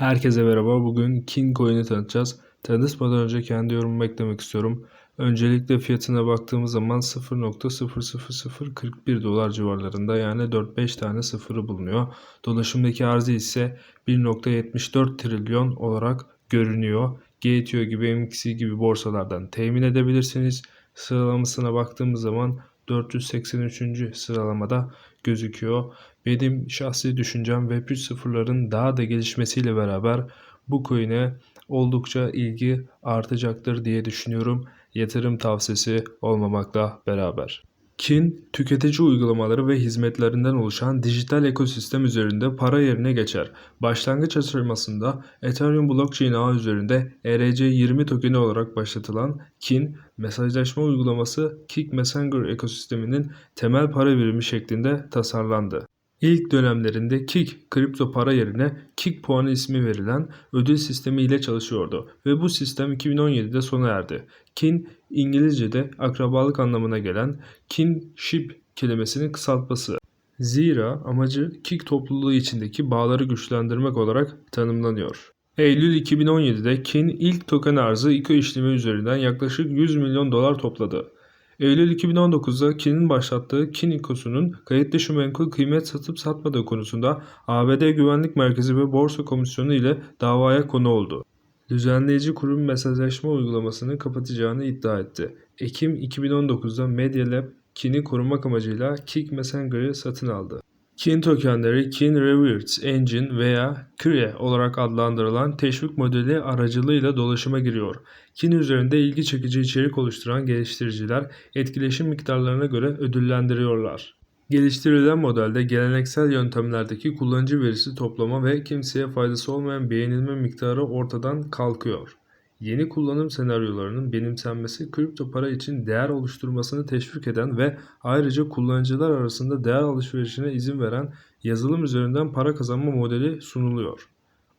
Herkese merhaba. Bugün King Coin'i tanıtacağız. Tanıtmadan önce kendi yorumumu eklemek istiyorum. Öncelikle fiyatına baktığımız zaman 0.00041 dolar civarlarında yani 4-5 tane sıfırı bulunuyor. Dolaşımdaki arzı ise 1.74 trilyon olarak görünüyor. GTO gibi MXC gibi borsalardan temin edebilirsiniz. Sıralamasına baktığımız zaman 483. sıralamada gözüküyor. Benim şahsi düşüncem Web 3.0'ların daha da gelişmesiyle beraber bu coin'e oldukça ilgi artacaktır diye düşünüyorum. Yatırım tavsiyesi olmamakla beraber. Kin, tüketici uygulamaları ve hizmetlerinden oluşan dijital ekosistem üzerinde para yerine geçer. Başlangıç aşamasında Ethereum blockchain ağı üzerinde ERC20 tokeni olarak başlatılan Kin, mesajlaşma uygulaması Kik Messenger ekosisteminin temel para birimi şeklinde tasarlandı. İlk dönemlerinde Kik kripto para yerine Kik puanı ismi verilen ödül sistemi ile çalışıyordu ve bu sistem 2017'de sona erdi. Kin İngilizce'de akrabalık anlamına gelen kinship kelimesinin kısaltması. Zira amacı Kik topluluğu içindeki bağları güçlendirmek olarak tanımlanıyor. Eylül 2017'de Kin ilk token arzı ICO işlemi üzerinden yaklaşık 100 milyon dolar topladı. Eylül 2019'da Kin'in başlattığı Kin İKOS'unun kayıt dışı menkul kıymet satıp satmadığı konusunda ABD Güvenlik Merkezi ve Borsa Komisyonu ile davaya konu oldu. Düzenleyici kurum mesajlaşma uygulamasını kapatacağını iddia etti. Ekim 2019'da Media Lab, Kin'i korumak amacıyla Kik Messenger'ı satın aldı. Kin tokenleri Kin Rewards Engine veya KRE olarak adlandırılan teşvik modeli aracılığıyla dolaşıma giriyor. Kin üzerinde ilgi çekici içerik oluşturan geliştiriciler etkileşim miktarlarına göre ödüllendiriyorlar. Geliştirilen modelde geleneksel yöntemlerdeki kullanıcı verisi toplama ve kimseye faydası olmayan beğenilme miktarı ortadan kalkıyor. Yeni kullanım senaryolarının benimsenmesi kripto para için değer oluşturmasını teşvik eden ve ayrıca kullanıcılar arasında değer alışverişine izin veren yazılım üzerinden para kazanma modeli sunuluyor.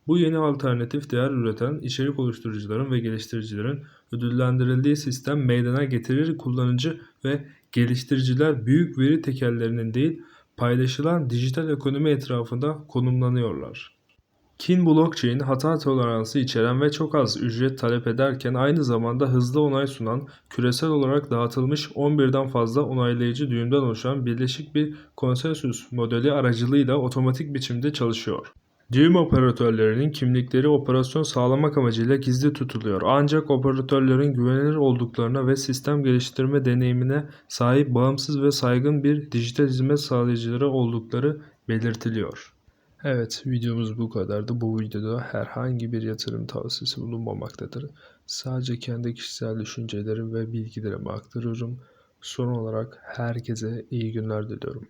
Bu yeni alternatif değer üreten içerik oluşturucuların ve geliştiricilerin ödüllendirildiği sistem meydana getirir kullanıcı ve geliştiriciler büyük veri tekellerinin değil paylaşılan dijital ekonomi etrafında konumlanıyorlar. Kin blockchain hata toleransı içeren ve çok az ücret talep ederken aynı zamanda hızlı onay sunan, küresel olarak dağıtılmış 11'den fazla onaylayıcı düğümden oluşan birleşik bir konsensüs modeli aracılığıyla otomatik biçimde çalışıyor. Düğüm operatörlerinin kimlikleri operasyon sağlamak amacıyla gizli tutuluyor. Ancak operatörlerin güvenilir olduklarına ve sistem geliştirme deneyimine sahip bağımsız ve saygın bir dijital hizmet sağlayıcıları oldukları belirtiliyor. Evet videomuz bu kadardı. Bu videoda herhangi bir yatırım tavsiyesi bulunmamaktadır. Sadece kendi kişisel düşüncelerim ve bilgilerimi aktarıyorum. Son olarak herkese iyi günler diliyorum.